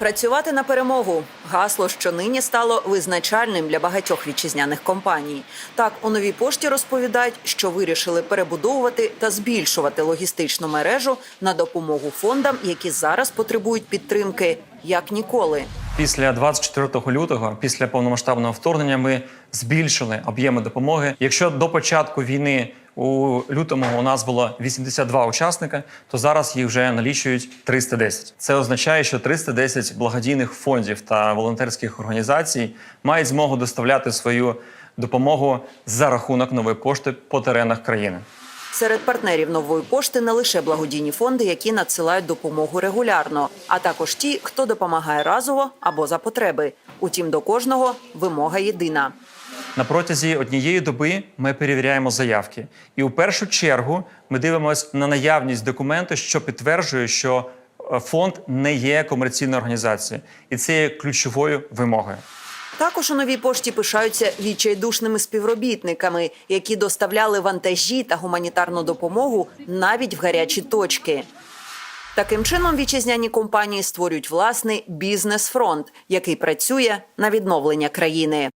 Працювати на перемогу гасло, що нині стало визначальним для багатьох вітчизняних компаній. Так у новій пошті розповідають, що вирішили перебудовувати та збільшувати логістичну мережу на допомогу фондам, які зараз потребують підтримки як ніколи. Після 24 лютого, після повномасштабного вторгнення, ми збільшили об'єми допомоги. Якщо до початку війни у лютому у нас було 82 учасника, то зараз їх вже налічують 310. Це означає, що 310 благодійних фондів та волонтерських організацій мають змогу доставляти свою допомогу за рахунок нової пошти по теренах країни. Серед партнерів нової пошти не лише благодійні фонди, які надсилають допомогу регулярно, а також ті, хто допомагає разово або за потреби. Утім, до кожного вимога єдина. На протязі однієї доби ми перевіряємо заявки, і у першу чергу ми дивимося на наявність документу, що підтверджує, що е, фонд не є комерційною організацією, і це є ключовою вимогою. Також у новій пошті пишаються відчайдушними співробітниками, які доставляли вантажі та гуманітарну допомогу навіть в гарячі точки. Таким чином, вітчизняні компанії створюють власний бізнес-фронт, який працює на відновлення країни.